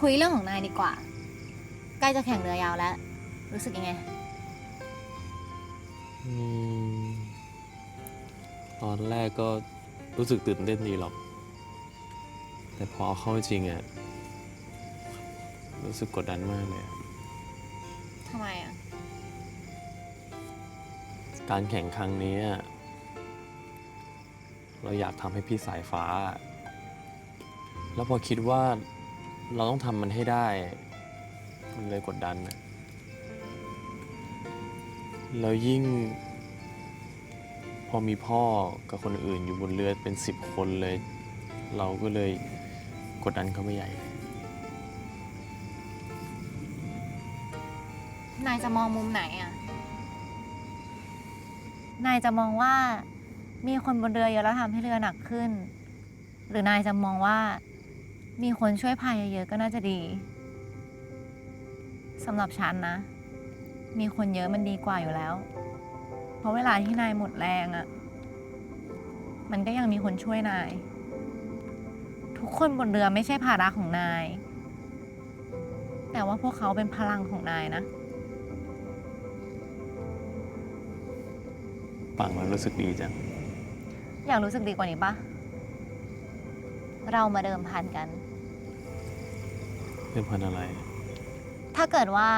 คุยเรื่องของนายดีกว่า ใกล้จะแข่งเรือยาวแล้ว รู้สึกยังไง อืมตอนแรกก็รู้สึกตื่นเต้นดีหรอก แต่พอเอาเข้าจริงอะรู้สึกกดดันมากเลยอะทำไมอะ การแข่งครั้งนี้อะเราอยากทำให้พี่สายฟ้า แล้วพอคิดว่า เราต้องทำมันให้ได้ มันเลยกดดันนะแล้วยิ่ง พอมีพ่อกับคนอื่นอยู่บนเรือเป็นสิบคนเลย เราก็เลยกดดันเขาไม่ใหญ่ นายจะมองมุมไหนอะนายจะมองว่ามีคนบนเรือเยอะแล้วทำให้เรือหนักขึ้น หรือนายจะมองว่า มีคนช่วยพายเยอะๆก็น่าจะดีสำหรับฉันนะ มีคนเยอะมันดีกว่าอยู่แล้ว เพราะเวลาที่นายหมดแรงอะ่ะ มันก็ยังมีคนช่วยนาย ทุกคนบนเรือไม่ใช่ภาระของนาย แต่ว่าพวกเขาเป็นพลังของนายนะ ฟังแล้วรู้สึกดีจัง อยากรู้สึกดีกว่านี้ปะ เรามาเดิมพันกันเป็นพันอะไร ถ้าเกิดว่า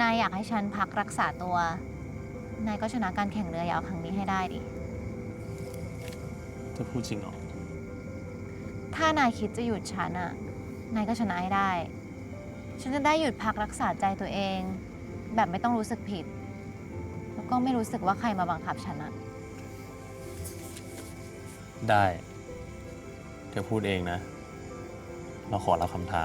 นายอยากให้ฉันพักรักษาตัว นายก็ชนะการแข่งเรือยาวครั้งนี้ให้ได้ดิ จะพูดจริงเหรอ ถ้านายคิดจะหยุดฉันอะนายก็ชนะให้ได้ ฉันจะได้หยุดพักรักษาใจตัวเอง แบบไม่ต้องรู้สึกผิด แล้วก็ไม่รู้สึกว่าใครมาบังคับฉันอะได้ เธอพูดเองนะ เราขอรับคำท้า